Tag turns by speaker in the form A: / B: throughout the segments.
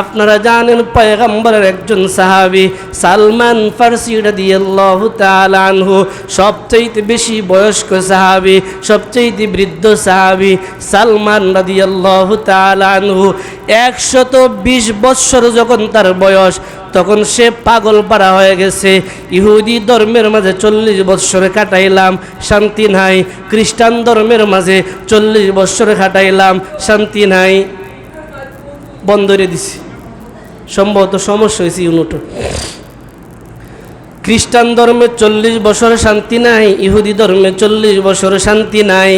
A: আপনারা জানেন পয়গম্বরের একজন সাহাবি সালমান ফার্সি রাদিয়াল্লাহু তাআলা আনহু সবচেয়ে বেশি বয়স্ক সাহাবি সবচেয়ে বৃদ্ধ সাহাবি সালমান রাদিয়াল্লাহু তাআলা আনহু। একশত বিশ বৎসর যখন তার বয়স, তখন সে পাগল পাড়া হয়ে গেছে। ইহুদি ধর্মের মাঝে চল্লিশ বৎসরে কাটাইলাম, শান্তি নাই। খ্রিস্টান ধর্মের মাঝে চল্লিশ বৎসরে কাটাইলাম, শান্তি নাই। বন্ধরে দিছি। সম্ভবত সমস্যা হয়েছে ইউনুটো খ্রিস্টান ধর্মে চল্লিশ বছর শান্তি নাই, ইহুদি ধর্মে চল্লিশ বছর শান্তি নাই,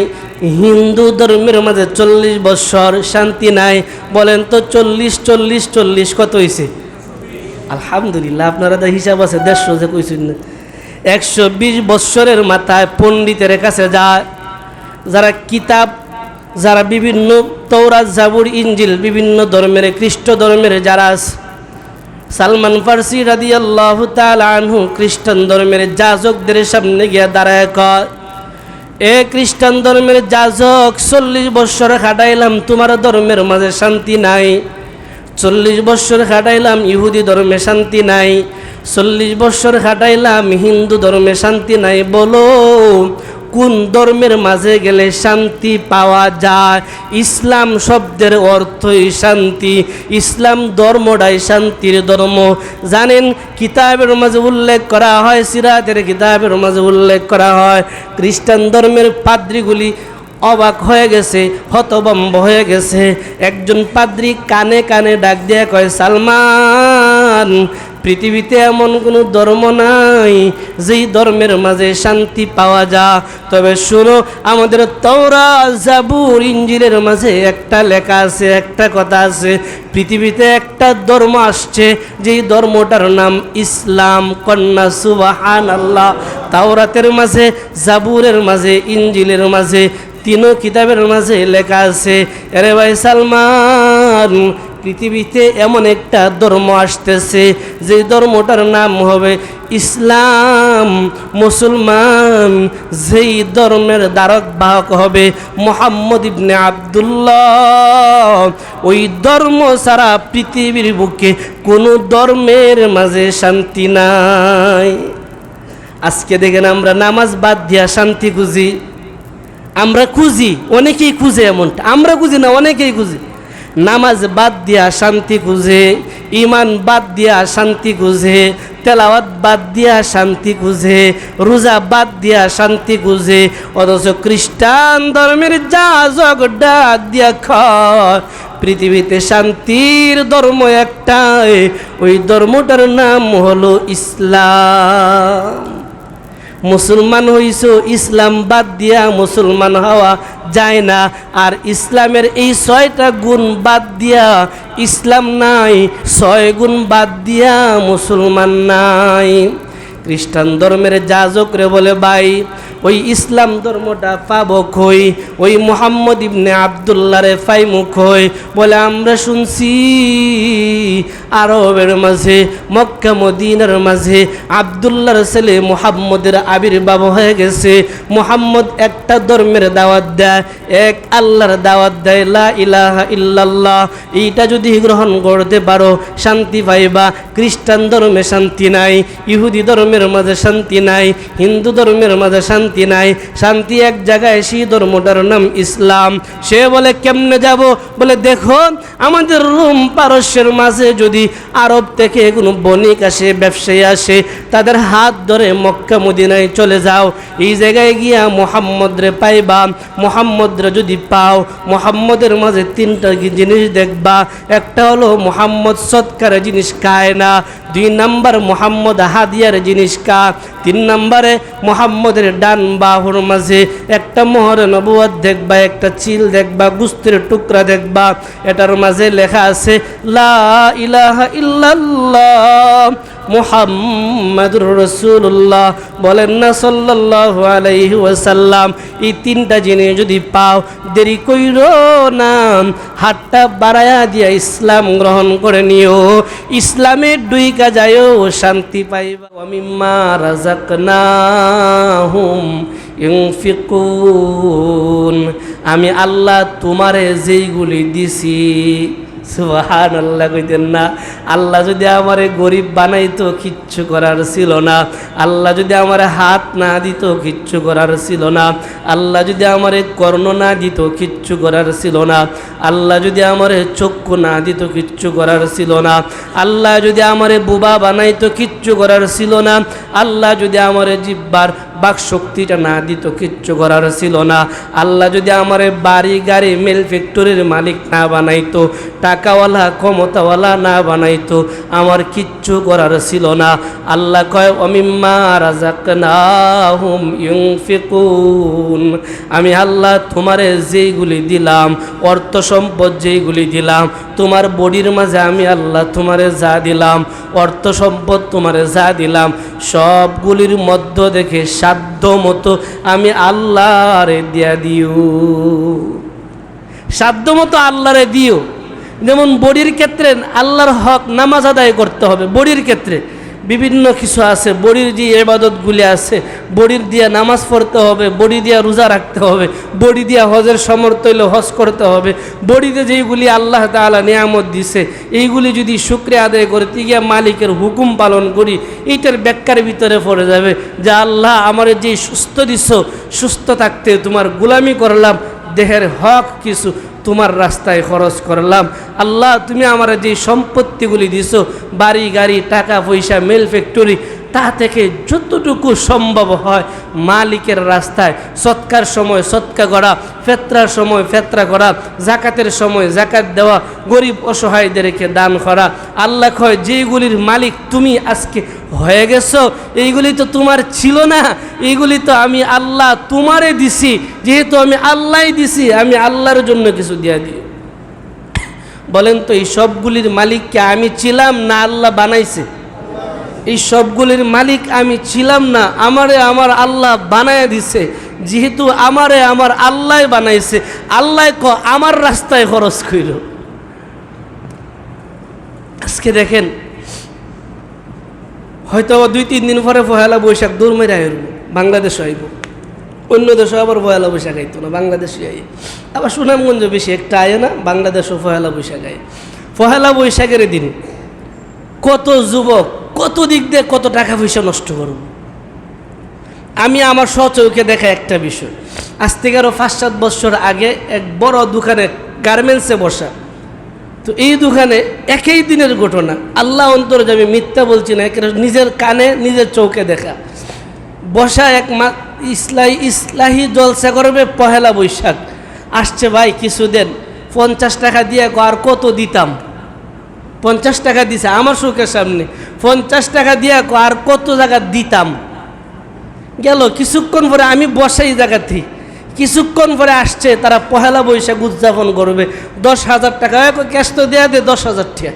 A: হিন্দু ধর্মের মাঝে চল্লিশ বছর শান্তি নাই। বলেন তো চল্লিশ চল্লিশ চল্লিশ কত হয়েছে? আলহামদুলিল্লাহ, আপনারা তো হিসাব আছে, দেড়শো যে কইছেন না। একশো বিশ বৎসরের মাথায় পণ্ডিতের কাছে যায়, যারা কিতাব যারা বিভিন্ন তৌরাত জাবুর ইঞ্জিল বিভিন্ন ধর্মের, খ্রিস্ট ধর্মের যারা সালমান ফার্সি রাদি আল্লাহ আনহু খ্রিস্টান ধর্মের যাজকদের সামনে গিয়া দাঁড়ায় কয়, এ খ্রিস্টান ধর্মের যাজক, চল্লিশ বৎসর খাটাইলাম, তোমার ধর্মের মাঝে শান্তি নাই। চল্লিশ বৎসর খাটাইলাম, ইহুদি ধর্মে শান্তি নাই। চল্লিশ বৎসর খাটাইলাম, হিন্দু ধর্মে শান্তি নাই। বলো কোন ধর্মের মাঝে গেলে শান্তি পাওয়া যায়? ইসলাম শব্দের অর্থই শান্তি। ইসলাম ধর্মটাই শান্তির ধর্ম। জানেন, কিতাবের মাঝে উল্লেখ করা হয়, সিরাতের কিতাবের মাঝে উল্লেখ করা হয়। খ্রিস্টান ধর্মের পাদ্রিগুলি অবাক হয়ে গেছে হতবম্ব হয়ে গেছে। একজন পাদ্রি কানে কানে ডাক দিয়ে কয়, সালমান পৃথিবীতে এমন কোনো ধর্ম নাই, যেই ধর্মের মাঝে শান্তি পাওয়া যা তবে শুনো, আমাদের তৌরা জাবুর, ইঞ্জিলের মাঝে একটা লেখা আছে, একটা কথা আছে। পৃথিবীতে একটা ধর্ম আসছে, যেই ধর্মটার নাম ইসলাম, কন্যা সুবাহান আল্লাহ তাওরাতের মাঝে, জাবুরের মাঝে, ইঞ্জিলের মাঝে, তিনও কিতাবের মাঝে লেখা আছে আরে ভাই সালমান পৃথিবীতে এমন একটা ধর্ম আসতেছে, যে ধর্মটার নাম হবে ইসলাম। মুসলমান যেই ধর্মের দ্বারক বাহক হবে মোহাম্মদ ইবনে আবদুল্লাহ। ওই ধর্ম সারা পৃথিবীর বুকে কোনো ধর্মের মাঝে শান্তি নাই। আজকে দেখেন আমরা নামাজ বাদ দিয়া শান্তি খুঁজি। আমরা খুঁজি, অনেকেই খুঁজে এমনটা। আমরা খুঁজি না, অনেকেই খুঁজি। নামাজ বাদ দিয়া শান্তি খুঁজে ইমান বাদ দিয়া শান্তি খুঁজে, তেলাওয়াত বাদ দিয়া শান্তি খুঁজে, রোজা বাদ দিয়া শান্তি খুঁজে, অথচ খ্রিস্টান ধর্মের যাজক ডাক দিয়া খয় পৃথিবীতে শান্তির ধর্ম একটাই, ওই ধর্মটার নাম হলো ইসলাম। মুসলমান হইছ, ইসলাম বাদ দিয়া মুসলমান হওয়া যায় না। আর ইসলামের এই ছয়টা গুণ বাদ দিয়া ইসলাম নাই, ছয় গুণ বাদ দিয়া মুসলমান নাই। খ্রিস্টান ধর্মের যাজকরে বলে, ভাই ওই ইসলাম ধর্মটা পাবো কই? ওই মোহাম্মদ ইবনে আবদুল্লারে ফাইমু কই? বলে আমরা শুনছি, আরবের মাঝে, মক্কা, মদিনার মাঝে আবদুল্লার ছেলে মোহাম্মদের আবির্ভাব হয়ে গেছে। মোহাম্মদ একটা ধর্মের দাওয়াত দেয়, এক আল্লাহর দাওয়াত দেয়, লা ইলাহা ইল্লাল্লাহ। এইটা যদি গ্রহণ করতে পারো, শান্তি পাইবা। খ্রিস্টান ধর্মে শান্তি নাই, ইহুদি ধর্মের মাঝে শান্তি নাই, হিন্দু ধর্মের মাঝে শান্তি নাই। শান্তি এক জায়গায় সেই ধর্মটার নাম ইসলাম। সে বলে, কেমনে যাব? বলে, দেখো, আমাদের রুম পারস্যের মাঝে যদি আরব থেকে কোনো বণিক আসে, ব্যবসায়ী আসে, তাদের হাত ধরে মক্কা মদিনায় চলে যাও। এই জায়গায় গিয়া মোহাম্মদরে পাইবা। মোহাম্মদরে যদি পাও, মোহাম্মদের মাঝে তিনটা জিনিস দেখবা? একটা হলো মোহাম্মদ সৎকারে জিনিস খায় না। দুই নাম্বার মোহাম্মদ হাদিয়ার জিনিস কা তিন নম্বরে মোহাম্মদের ডান বাহুর মাঝে একটা মোহর নবুয়াদ দেখবা, একটা চিল দেখবা, গুস্তির টুকরা দেখবা। এটার মাঝে লেখা আছে, লা ইলাহা ইল্লাল্লাহ। মুহাম্মাদুর রসুল্লাহ বলেন না সাল্লাল্লাহু আলাইহি ওয়াসাল্লাম, এই তিনটা জিনিস যদি পাও, দেরি কইর না। হাতটা বাড়ায়া দিয়া ইসলাম গ্রহণ করে নিও। ইসলামের ডুইকা যায়ও শান্তি পাইবা। ওয়ামিম্মা রাজাকনাহুম ইউনফিকুন আমি আল্লাহ তোমারে যেইগুলি দিছি সুবাহান আল্লাহ কইতেন না। আল্লাহ যদি আমারে গরিব বানাইতো, কিচ্ছু করার ছিল না। আল্লাহ যদি আমারে হাত না দিত, কিচ্ছু করার ছিল না। আল্লাহ যদি আমারে কর্ণ না দিত, কিচ্ছু করার ছিল না। আল্লাহ যদি আমারে চক্ষু না দিত, কিচ্ছু করার ছিল না। আল্লাহ যদি আমারে বুবা বানাইতো, কিচ্ছু করার ছিল না। আল্লাহ যদি আমারে জিব্বার বাক শক্তিটা না দিত, কিচ্ছু করার ছিল না। আল্লাহ যদি আমার বাড়ি, গাড়ি মেল ফ্যাক্টরির মালিক না বানাইতো, টাকাওয়ালা, ক্ষমতাওয়ালা না বানাইতো, আমার কিচ্ছু করার ছিল না। আল্লাহ কয়, অমিম্মা রাজাক হুম ইউফিকুন আমি আল্লাহ তোমারে যেইগুলি দিলাম, অর্থ সম্পদ যেইগুলি দিলাম, তোমার বডির মাঝে আমি আল্লাহ তোমারে যা দিলাম, অর্থ সম্পদ তোমারে যা দিলাম, সবগুলির মধ্য দেখে সাধ্য মতো আমি আল্লাহরে দিয়া দিও। সাধ্য মতো আল্লাহরে দিও। যেমন বডির ক্ষেত্রে আল্লাহর হক নামাজ আদায় করতে হবে, বডির ক্ষেত্রে। বিভিন্ন কিছু আছে, বডির যে এবাদতগুলি আছে, বডির দিয়া নামাজ পড়তে হবে, বডি দিয়া রোজা রাখতে হবে, বডি দিয়া হজের সমর্থ হইলে হজ করতে হবে, বডিতে যেইগুলি আল্লাহ তাআলা নিয়ামত দিছে, এইগুলি যদি শুক্রিয়া আদায় করে গিয়া মালিকের হুকুম পালন করি, এইটার ব্যাখ্যার ভিতরে পড়ে যাবে যে আল্লাহ আমার যে সুস্থ দিছ, সুস্থ থাকতে তোমার গুলামি করলাম দেহের হক কিছু তোমার রাস্তায় খরচ করলাম। আল্লাহ, তুমি আমার যে সম্পত্তিগুলি দিছো, বাড়ি, গাড়ি, টাকা, পয়সা, মেল, ফ্যাক্টরি, তা থেকে যতটুকু সম্ভব হয় মালিকের রাস্তায় সৎকার সময় সৎকা করা, ফেতরার সময় ফেতরা করা জাকাতের সময় জাকাত দেওয়া, গরিব অসহায়দেরকে দান করা। আল্লাহ কয় যেগুলির মালিক তুমি আজকে হয়ে গেছো? এইগুলি তো তোমার ছিল না। এইগুলি তো আমি আল্লাহ তোমারে দিছি। যেহেতু আমি আল্লাহ দিছি, আমি আল্লাহর জন্য কিছু দিয়া দিই। বলেন তো, এই সবগুলির মালিককে আমি ছিলাম না আল্লাহ বানাইছে? এই সবগুলির মালিক আমি ছিলাম না, আমারে আমার আল্লাহ বানায় দিছে। যেহেতু আমারে আমার আল্লাহ বানাইছে, আল্লাহ ক আমার রাস্তায় খরচ কইল আজকে দেখেন হয়তো দুই, তিন দিন পরে পহেলা বৈশাখ দূর মেরে আইব, বাংলাদেশ আইব। অন্য দেশে আবার পহেলা বৈশাখ আইতো না বাংলাদেশে আই আবার সুনামগঞ্জ বেশি একটা আয় না, বাংলাদেশও পহেলা বৈশাখ আয় পহেলা বৈশাখের দিন কত যুবক, কত দিক দিয়ে কত টাকা পয়সা নষ্ট করব। আমি আমার সচৌকে দেখা একটা বিষয়। আজ থেকে আরও পাঁচ, সাত বছর আগে এক বড় দোকানে গার্মেন্টসে বসা তো এই দোকানে একই দিনের ঘটনা। আল্লাহ অন্তর যে আমি মিথ্যা বলছি না নিজের কানে, নিজের চৌকে দেখা। বসা এক মা ইসলাহি ইসলাহি জলসা করবে পহেলা বৈশাখ। আসছে ভাই কিছু দেন পঞ্চাশ টাকা দিয়ে আর কত দিতাম? পঞ্চাশ টাকা দিছে আমার চোখের সামনে। পঞ্চাশ টাকা দিয়ে আর কত জায়গা দিতাম? গেল, কিছুক্ষণ পরে আমি বসাই জায়গাতে কিছুক্ষণ পরে আসছে, তারা পহেলা বৈশাখ উদযাপন করবে। দশ হাজার টাকা। ক্যাশ তো দেয়া দে, দশ হাজার টাকা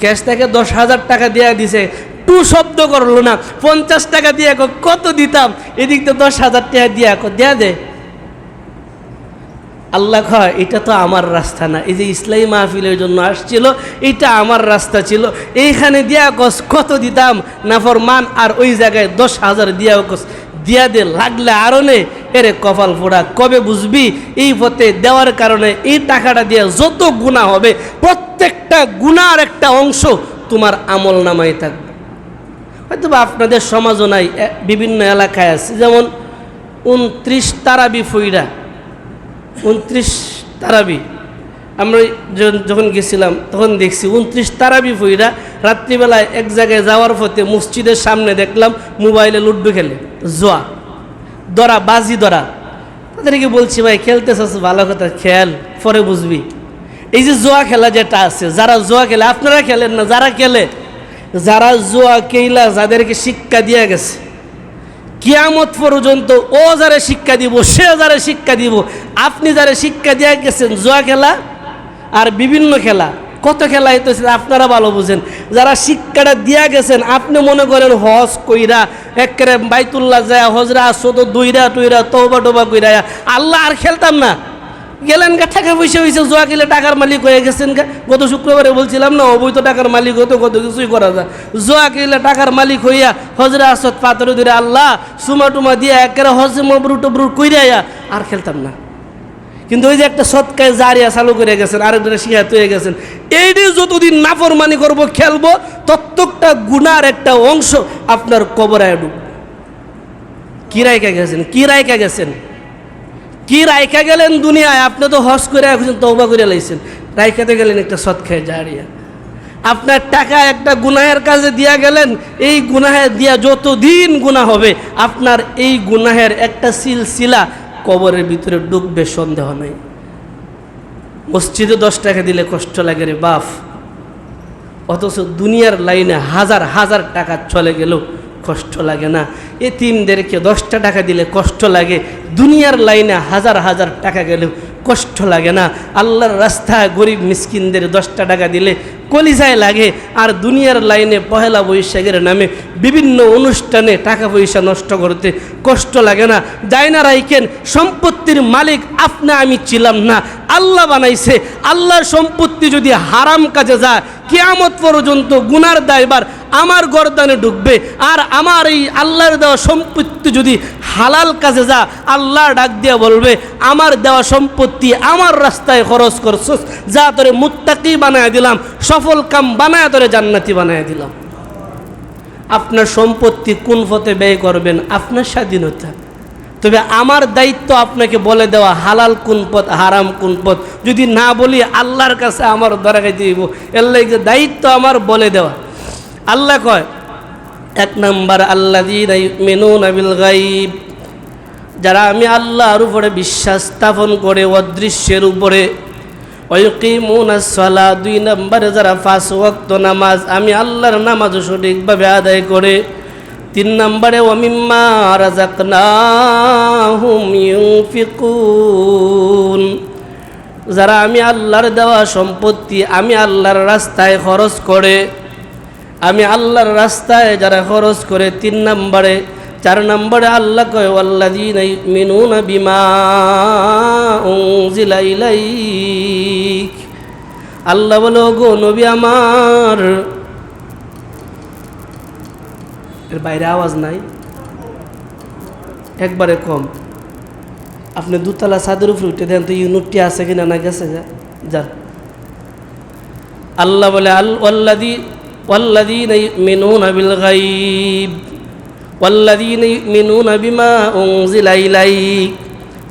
A: ক্যাশ থেকে দশ হাজার টাকা দেয়া দিছে। টু শব্দ করল না, পঞ্চাশ টাকা দিয়ে কত দিতাম? এদিক তো দশ হাজার টাকা দিয়া দেয়া দে। আল্লাহ কয়, এটা তো আমার রাস্তা না। এই যে ইসলামী মাহফিলের জন্য আসছিল, এটা আমার রাস্তা ছিল। এইখানে দিয়া কস, কত দিতাম? নাফর মান আর ওই জায়গায় দশ হাজার দিয়া কস। দিয়া দে, লাগলে আরও নে এরে কপাল ফোড়া, কবে বুঝবি? এই পথে দেওয়ার কারণে এই টাকাটা দিয়ে যত গুণা হবে, প্রত্যেকটা গুণার একটা অংশ তোমার আমল নামাই থাকবে। হয়তো বা আপনাদের সমাজও নাই বিভিন্ন এলাকায় আছে। যেমন, উনত্রিশ তারাবি ফইরা, উনত্রিশ তারাবি আমরা যখন- গেছিলাম, তখন দেখছি উনত্রিশ তারাবি ফইরা রাত্রিবেলায় এক জায়গায় যাওয়ার পথে মসজিদের সামনে দেখলাম মোবাইলে লুড্ডু খেলে। জোয়া। দরা বাজি দরা তাদেরকে বলছি, ভাই খেলতে চাস ভালো কথা, খেল, পরে বুঝবি। এই যে জোয়া খেলা যেটা আছে, যারা জোয়া খেলে, আপনারা খেলেন না, যারা খেলে, যারা জোয়া কেইলা যাদেরকে শিক্ষা দিয়ে গেছে, কিয়ামত পর্যন্ত ও যারা শিক্ষা দিব, সে যারা শিক্ষা দিব, আপনি যারা শিক্ষা দিয়ে গেছেন, জুয়া খেলা আর বিভিন্ন খেলা। কত খেলা হইতেছে আপনারা ভালো বুঝেন। যারা শিক্ষাটা দিয়া গেছেন, আপনি মনে করেন হজ কইরা, একেবারে বাইতুল্লাহ যায়, হজরা আসতো দুইরা, টুইরা তৌবা টোবা কইরা আল্লাহ আর খেলতাম না। গেলেন গা, টাকা পয়সা হয়েছে জোয়া গেলে টাকার মালিক হয়ে গেছেন গা। গত শুক্রবারে বলছিলাম না, অবৈধ টাকার মালিক হতো, কত কিছুই করা যায়। জোয়া খেলে টাকার মালিক হইয়া, হজরা আসত, পাথর ধরে আল্লাহ সুমা টুমা দিয়া একেবারে হজ মবরু টবরু কইরাইয়া আর খেলতাম না। কিন্তু ওই যে একটা সৎকায় জারিয়া চালু করে গেছেন, আরেকজনে শিখাত হয়ে গেছেন। এইটি যতদিন নাফরমানি করব, খেলব তত্ত্বটা গুনার একটা অংশ আপনার কবরায় ডুব কি রায়কা গেছেন? কি রায়কা গেছেন? কি রায়কা গেলেন দুনিয়ায়? আপনি তো হস করে এখন তৌবা করে লাইছেন। রায়কাতে গেলেন একটা সৎকায় জারিয়া। আপনার টাকা একটা গুনাহের কাজে দিয়া গেলেন, এই গুনাহে দিয়া যতদিন গুনাহ হবে, আপনার এই গুনাহের একটা সিলসিলা কবরের ভিতরে ডুববে, সন্দেহ নেই। মসজিদে দশ টাকা দিলে কষ্ট লাগে রে বাফ অথচ দুনিয়ার লাইনে হাজার হাজার টাকা চলে গেল কষ্ট লাগে না। এ তিনদেরকে দশটা টাকা দিলে কষ্ট লাগে। দুনিয়ার লাইনে হাজার হাজার টাকা গেলেও কষ্ট লাগে না। আল্লাহর রাস্তা গরিব মিসকিনদের দশটা টাকা দিলে কলিজায় লাগে। আর দুনিয়ার লাইনে পহেলা বৈশাখের নামে বিভিন্ন অনুষ্ঠানে টাকা পয়সা নষ্ট করতে কষ্ট লাগে না। যায় না রাইকেন সম্পত্তির মালিক আপনি আমি ছিলাম না। আল্লাহ বানাইছে, আল্লাহর সম্পত্তি যদি হারাম কাজে যায়, কেয়ামত পর্যন্ত গুনার দায়বার আমার গরদানে ঢুকবে। আর আমার এই আল্লাহর দেওয়া সম্পত্তি যদি হালাল কাজে যা আল্লাহ ডাক দিয়ে বলবে, আমার দেওয়া সম্পত্তি আমার রাস্তায় খরচ করছস, যা তোরে মুত্তাকি বানায় দিলাম, সফল কাম বানায় তোরে জান্নাতি বানায় দিলাম। আপনার সম্পত্তি কোন পথে ব্যয় করবেন? আপনার স্বাধীনতা। তবে আমার দায়িত্ব আপনাকে বলে দেওয়া, হালাল কোন পথ, হারাম কোন পথ? যদি না বলি, আল্লাহর কাছে আমার দরকার দিব। এর লাগে দায়িত্ব আমার বলে দেওয়া। আল্লাহ কয়, এক নাম্বার আল্লাহ মেনু নাবিল গাইব যারা আমি আল্লাহর উপরে বিশ্বাস স্থাপন করে, অদৃশ্যের উপরে সলা, দুই নম্বরে যারা ফাঁস ওয়াক্ত নামাজ, আমি আল্লাহর নামাজ সঠিকভাবে আদায় করে তিন নম্বরে যারা আমি আল্লাহর দেওয়া সম্পত্তি, আমি আল্লাহর রাস্তায় খরচ করে, আমি আল্লাহর রাস্তায় যারা খরচ করে, তিন নম্বরে, চার নম্বরে আল্লাহ কয় আল্লাযীনা ইউমিনুনা বিমা উনজিলা ইলাইক। আল্লাহ বলো গো নবী আমার এর বাইরে আওয়াজ নাই একবারে কম আপনি দুতলা ছাদের উপরে উঠে দেন তো ইউনিটটি আছে কিনা না গেছে যা যান আল্লাহ বলে আল্লাদি والذين يؤمنون بالغيب والذين يؤمنون بما أنزل إليك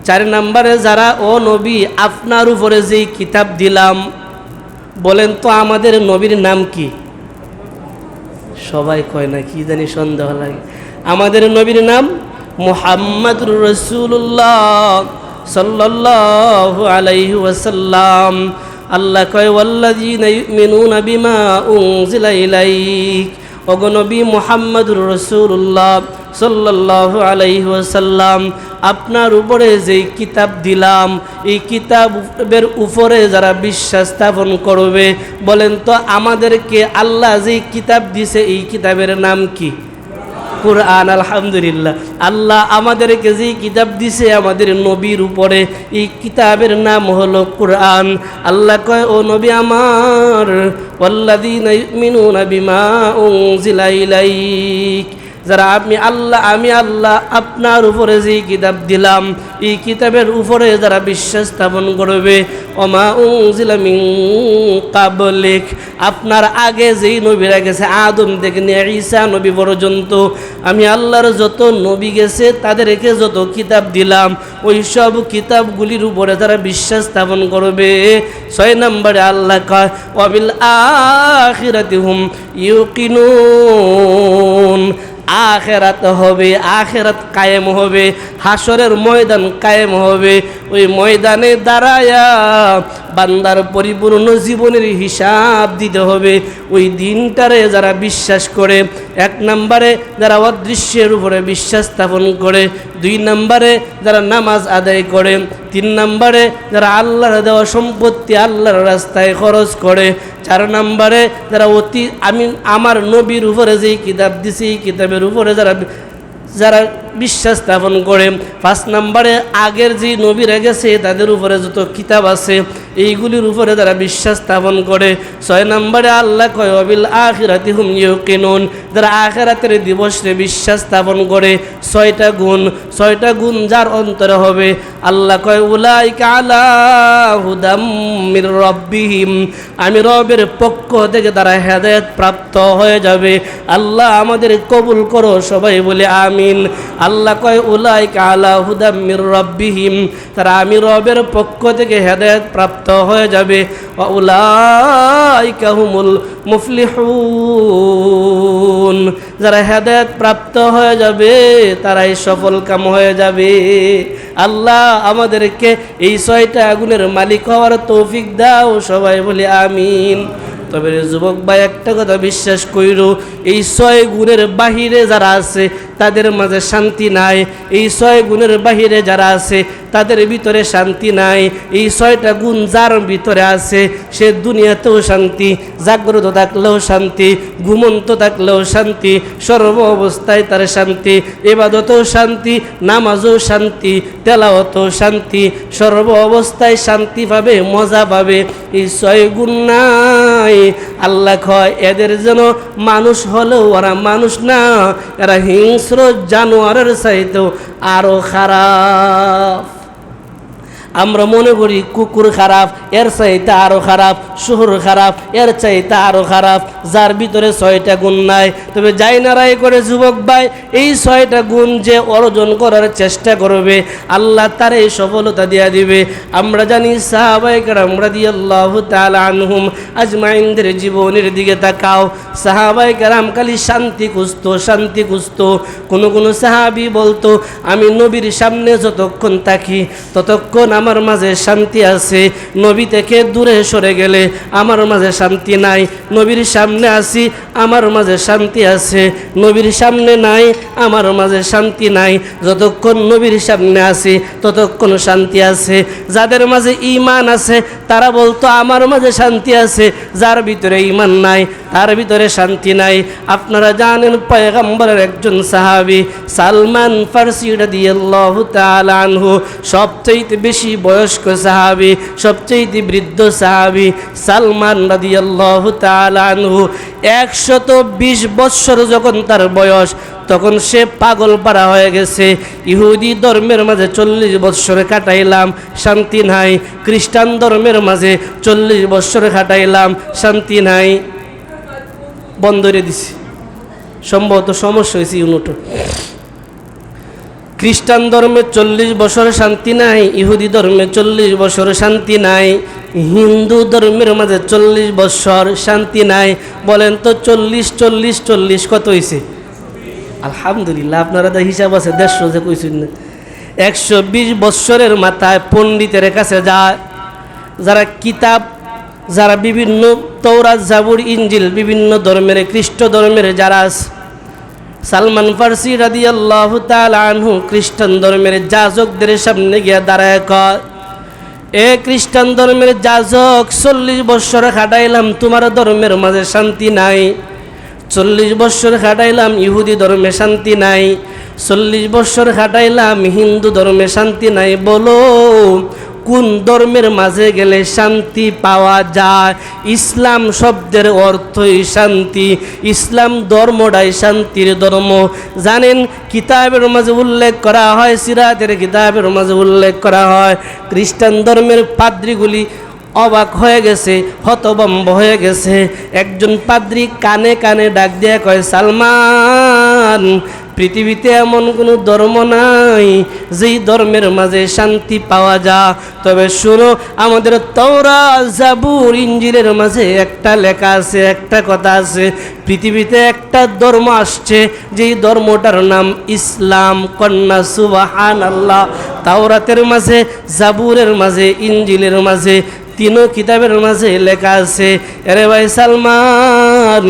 A: চার নম্বরে যারা ও নবী আপনার উপরে যেই কিতাব দিলাম বলেন তো আমাদের নবীর নাম কি সবাই কয় না, কি জানি সন্দেহ লাগে। আমাদের নবীর নাম মোহাম্মদুর রসুল্লাহ সাল্লাল্লাহু আলাইহি ওয়াসাল্লাম। আল্লাহ কয়, ওয়াল্লাযীনা ইউমিনুনা বিমা উনজিলা ইলাইক। ওগো সাল্লাল্লাহু আলাইহি ওয়াসাল্লাম, আপনার উপরে যেই কিতাব দিলাম, এই কিতাবের উপরে যারা বিশ্বাস স্থাপন করবে, বলেন তো আমাদেরকে আল্লাহ যেই কিতাব দিছে, এই কিতাবের নাম কি? কোরআন, আলহামদুলিল্লাহ। আল্লাহ আমাদেরকে যে কিতাব দিছে, আমাদের নবীর উপরে, এই কিতাবের নাম হলো কোরআন। আল্লাহ কয়, ও নবী আমার, ওয়াল্লাযীনা ইউমিনুনা বিমা উনজিলা ইলাইক। যারা আমি আল্লাহ আমি আল্লাহ, আপনার উপরে যে কিতাব দিলাম, এই কিতাবের উপরে যারা বিশ্বাস স্থাপন করবে অমা উজিলামিং কাবলিক। আপনার আগে যেই নবীরা গেছে, আদম থেকে নিয়ে ঈসা নবী পর্যন্ত, আমি আল্লাহর যত নবী গেছে, তাদেরকে যত কিতাব দিলাম, ওই সব কিতাবগুলির উপরে যারা বিশ্বাস স্থাপন করবে, ছয় নম্বরে আল্লাহ কয় অবিল আখিরাতি হুম ইউকিনুন। আখেরাত হবে, আখেরাত কায়েম হবে হাসরের ময়দান কায়েম হবে। ওই ময়দানে দাঁড়ায়া বান্দার পরিপূর্ণ জীবনের হিসাব দিতে হবে। ওই দিনটারে যারা বিশ্বাস করে, এক নম্বরে যারা অদৃশ্যের উপরে বিশ্বাস স্থাপন করে, দুই নম্বরে যারা নামাজ আদায় করে তিন নম্বরে যারা আল্লাহর দেওয়া সম্পত্তি আল্লাহর রাস্তায় খরচ করে, চার নম্বরে যারা অতি আমি আমার নবীর উপরে যেই কিতাব দিছি, এই কিতাবের উপরে যারা যারা বিশ্বাস স্থাপন করে। পাঁচ নম্বরে আগের যে নবীরা গেছে তাদের উপরে যত কিতাব আছে, এইগুলির উপরে তারা বিশ্বাস স্থাপন করে। ছয় নম্বরে আল্লাহ কয়, অবিল আখিরাতি হুম ইউকিনুন। যারা আখেরাতের দিবসে বিশ্বাস স্থাপন করে, ছয়টা গুণ ছয়টা গুণ যার অন্তরে হবে। আল্লাহ কয় উলাই কালা হুদাম মির রব্বিহিম। আমি রবের পক্ষ থেকে তারা হেদায়ত প্রাপ্ত হয়ে যাবে। আল্লাহ আমাদের কবুল করো সবাই বলে, আমিন। আল্লাহ কয় উলাই কালা হুদাম মির রব্বিহিম। তারা আমি রবের পক্ষ থেকে হেদায়ত প্রাপ্ত হয়ে যাবে। উলাইকা হুমুল মুফলিহুন। যারা হেদায়ত প্রাপ্ত হয়ে যাবে, তারাই সফল কাম হয়ে যাবে। আল্লাহ আমাদেরকে এই ছয়টা আগুনের মালিক হওয়ার তৌফিক দাও, সবাই বলি আমিন। তবে যুবক ভাই, একটা কথা বিশ্বাস কইর, এই ছয় গুণের বাহিরে যারা আছে, তাদের মাঝে শান্তি নাই। এই ছয় গুণের বাহিরে যারা আছে, তাদের ভিতরে শান্তি নাই। এই ছয়টা গুণ যার ভিতরে আছে, সে দুনিয়াতেও শান্তি, জাগ্রত থাকলেও শান্তি, ঘুমন্ত থাকলেও শান্তি, সর্ব অবস্থায় তার শান্তি এবাদতেও শান্তি, নামাজও শান্তি, তেলাওয়াতেও শান্তি, সর্ব অবস্থায় শান্তি পাবে, মজা পাবে। ছয় গুণ নাই। আল্লাহ কয়, এদের যেন মানুষ হলেও ওরা মানুষ না, এরা হিংস্র জানোয়ারের চাইতেও আরও খারাপ। আমরা মনে করি কুকুর খারাপ, এর চাইতে আরও খারাপ, শুহুর খারাপ, এর চাইতে আরও খারাপ, যার ভিতরে ছয়টা গুণ নাই। তবে যাই নারাই করে যুবক ভাই, এই ছয়টা গুণ যে অর্জন করার চেষ্টা করবে, আল্লাহ তার এই সফলতা দিয়া দিবে। আমরা জানি সাহাবাই কারাম রাদি আল্লাহ আনহুম আজমাইনদের জীবনের দিকে তাকাও। সাহাবাই কারাম খালি শান্তি খুঁজতো শান্তি খুঁজতো। কোনো কোনো সাহাবি বলতো, আমি নবীর সামনে যতক্ষণ থাকি, ততক্ষণ আমার মাঝে শান্তি আছে। নবী থেকে দূরে সরে গেলে আমার মাঝে শান্তি নাই। নবীর সামনে আসি আমার মাঝে শান্তি আছে। নবীর সামনে নাই, আমার মাঝে শান্তি নাই। যতক্ষণ নবীর সামনে আসি ততক্ষণ শান্তি আছে। যাদের মাঝে ইমান আছে, তারা বলতো, আমার মাঝে শান্তি আছে। যার ভিতরে ইমান নাই, তার ভিতরে শান্তি নাই। আপনারা জানেন, পয়গম্বরের একজন সাহাবি সালমান ফার্সি রাদিয়াল্লাহু তাআলা আনহু সবচেয়ে বেশি বয়স্ক সাহাবি সবচেয়ে বৃদ্ধ সাহাবি সালমান রাদিয়াল্লাহু তাআলা আনহু। একশত বিশ বৎসর যখন তার বয়স, তখন সে পাগল পাড়া হয়ে গেছে। ইহুদি ধর্মের মাঝে চল্লিশ বৎসর কাটাইলাম, শান্তি নাই। খ্রিস্টান ধর্মের মাঝে চল্লিশ বৎসর কাটাইলাম, শান্তি নাই। বন্ধ করে দিছি। সম্ভবত সমস্যা হয়েছে ইউনিটো খ্রিস্টান ধর্মে চল্লিশ বছর শান্তি নাই, ইহুদি ধর্মে চল্লিশ বছর শান্তি নাই, হিন্দু ধর্মের মাঝে চল্লিশ বছর শান্তি নাই। বলেন তো চল্লিশ চল্লিশ চল্লিশ কত হয়েছে আলহামদুলিল্লাহ, আপনারা তো হিসাব আছে, দেড়শো যে কইছেন। না একশো বিশ বৎসরের মাথায় পণ্ডিতের কাছে যায়। যারা কিতাব, যারা বিভিন্ন তৌরাত জাবুর ইঞ্জিল বিভিন্ন ধর্মের, খ্রিস্ট ধর্মের যারা আছে সালমান ফার্সি রাদি আল্লাহ আনহু খ্রিস্টান ধর্মের যাজকদের সামনে গিয়ে দাঁড়ায় কয়, এ খ্রিস্টান ধর্মের যাজক, চল্লিশ বৎসর খাটাইলাম, তোমার ধর্মের মাঝে শান্তি নাই। চল্লিশ বৎসর খাটাইলাম, ইহুদি ধর্মে শান্তি নাই। চল্লিশ বৎসর খাটাইলাম, হিন্দু ধর্মে শান্তি নাই। বলো কোন ধর্মের মাঝে গেলে শান্তি পাওয়া যায়? ইসলাম শব্দের অর্থই শান্তি। ইসলাম ধর্মটাই শান্তির ধর্ম। জানেন, কিতাবের মাঝে উল্লেখ করা হয়, সিরাতের কিতাবের মাঝে উল্লেখ করা হয়। খ্রিস্টান ধর্মের পাদ্রিগুলি অবাক হয়ে গেছে হতবম্ব হয়ে গেছে। একজন পাদ্রি কানে কানে ডাক দিয়ে কয়, সালমান পৃথিবীতে এমন কোনো ধর্ম নাই, যেই ধর্মের মাঝে শান্তি পাওয়া যা তবে শুনো, আমাদের তৌরা জাবুর ইঞ্জিলের মাঝে একটা লেখা আছে, একটা কথা আছে, পৃথিবীতে একটা ধর্ম আসছে, যেই ধর্মটার নাম ইসলাম, কন্যা সুবাহান আল্লাহ তাওরাতের মাঝে, জাবুরের মাঝে, ইঞ্জিলের মাঝে, তিনও কিতাবের মাঝে লেখা আছে আরে ভাই সালমান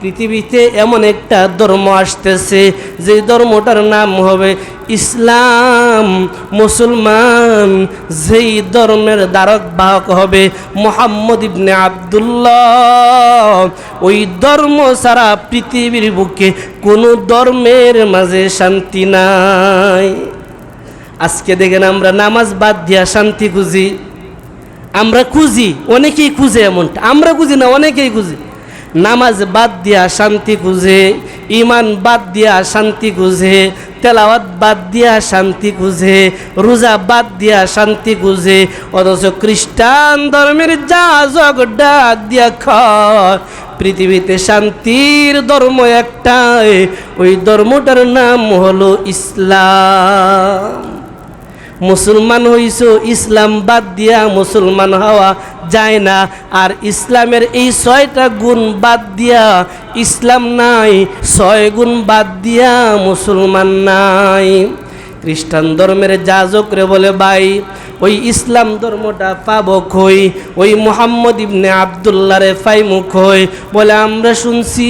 A: পৃথিবীতে এমন একটা ধর্ম আসতেছে, যে ধর্মটার নাম হবে ইসলাম। মুসলমান যেই ধর্মের দ্বারক বাহক হবে মোহাম্মদ ইবনে আবদুল্লাহ। ওই ধর্ম ছাড়া পৃথিবীর বুকে কোনো ধর্মের মাঝে শান্তি নাই। আজকে দেখেন আমরা নামাজ বাদ দিয়া শান্তি খুঁজি। আমরা খুঁজি, অনেকেই খুঁজে এমনটা। আমরা খুঁজি না, অনেকেই খুঁজি। নামাজ বাদ দিয়া শান্তি খুঁজে ইমান বাদ দিয়া শান্তি খুঁজে, তেলাওয়াত বাদ দিয়া শান্তি খুঁজে, রোজা বাদ দিয়া শান্তি খুঁজে, অথচ খ্রিস্টান ধর্মের যা যাজক ডাক দিয়া খায় পৃথিবীতে শান্তির ধর্ম একটাই, ওই ধর্মটার নাম হলো ইসলাম। মুসলমান হইছ, ইসলাম বাদ দিয়া মুসলমান হওয়া যায় না। আর ইসলামের এই ছয়টা গুণ বাদ দিয়া ইসলাম নাই, ছয় গুণ বাদ দিয়া মুসলমান নাই। খ্রিস্টান ধর্মের যাজকরে বলে, ভাই ওই ইসলাম ধর্মটা পাবো কই? ওই মোহাম্মদ ইবনে আবদুল্লারে ফাইমু কই? বলে আমরা শুনছি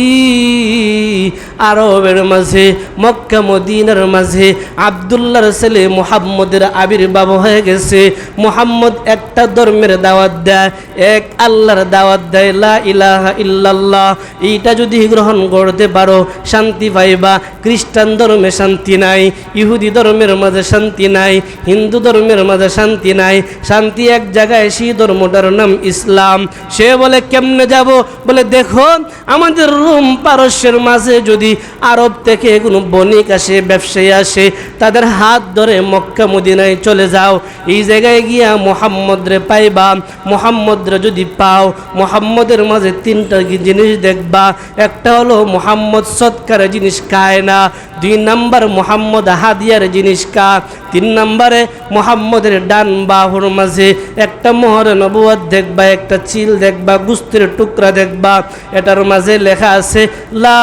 A: আরবের মাঝে, মক্কা, মদিনার মাঝে আবদুল্লার ছেলে মোহাম্মদের আবির্ভাব হয়ে গেছে। মোহাম্মদ একটা ধর্মের দাওয়াত দেয়, এক আল্লাহর দাওয়াত দেয়, লা ইলাহা ইল্লাল্লাহ। এইটা যদি গ্রহণ করতে পারো, শান্তি পাইবা। খ্রিস্টান ধর্মে শান্তি নাই, ইহুদি ধর্মের মাঝে শান্তি নাই, হিন্দু ধর্মের মাঝে শান্তি নাই। শান্তি এক জায়গায় সেই ধর্মটার নাম ইসলাম। সে বলে, কেমনে যাব? বলে, দেখো, আমাদের রুম পারস্যের মাঝে যদি আরব থেকে কোনো বণিক আসে, ব্যবসায়ী আসে, তাদের হাত ধরে মক্কা মদিনায় চলে যাও। এই জায়গায় গিয়া মোহাম্মদরে পাইবা। মোহাম্মদরে যদি পাও, মোহাম্মদের মাঝে তিনটা জিনিস দেখবা। একটা হলো, মোহাম্মদ সৎকারে জিনিস খায় না। দুই নাম্বার, মোহাম্মদ হাদিয়ার জিনিস কা তিন নম্বরে মোহাম্মদের ডান বাহুর মাঝে একটা মোহরে নবুয়াদ দেখবা, একটা চিল দেখবা, গুস্তির টুকরা দেখবা। এটার মাঝে লেখা আছে, লা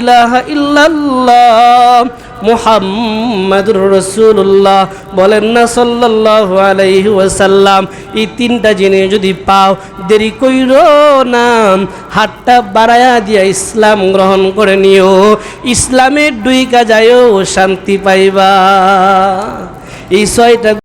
A: ইলাহা ইল্লাল্লাহ। মুহাম্মাদুর রসুল্লাহ বলেন না সাল্লাল্লাহু আলাইহি ওয়াসাল্লাম, এই তিনটা জিনিস যদি পাও, দেরি কইর না। হাতটা বাড়ায়া দিয়া ইসলাম গ্রহণ করে নিও। ইসলামের দুই কাজায়ও শান্তি পাইবা। এই ছয়টা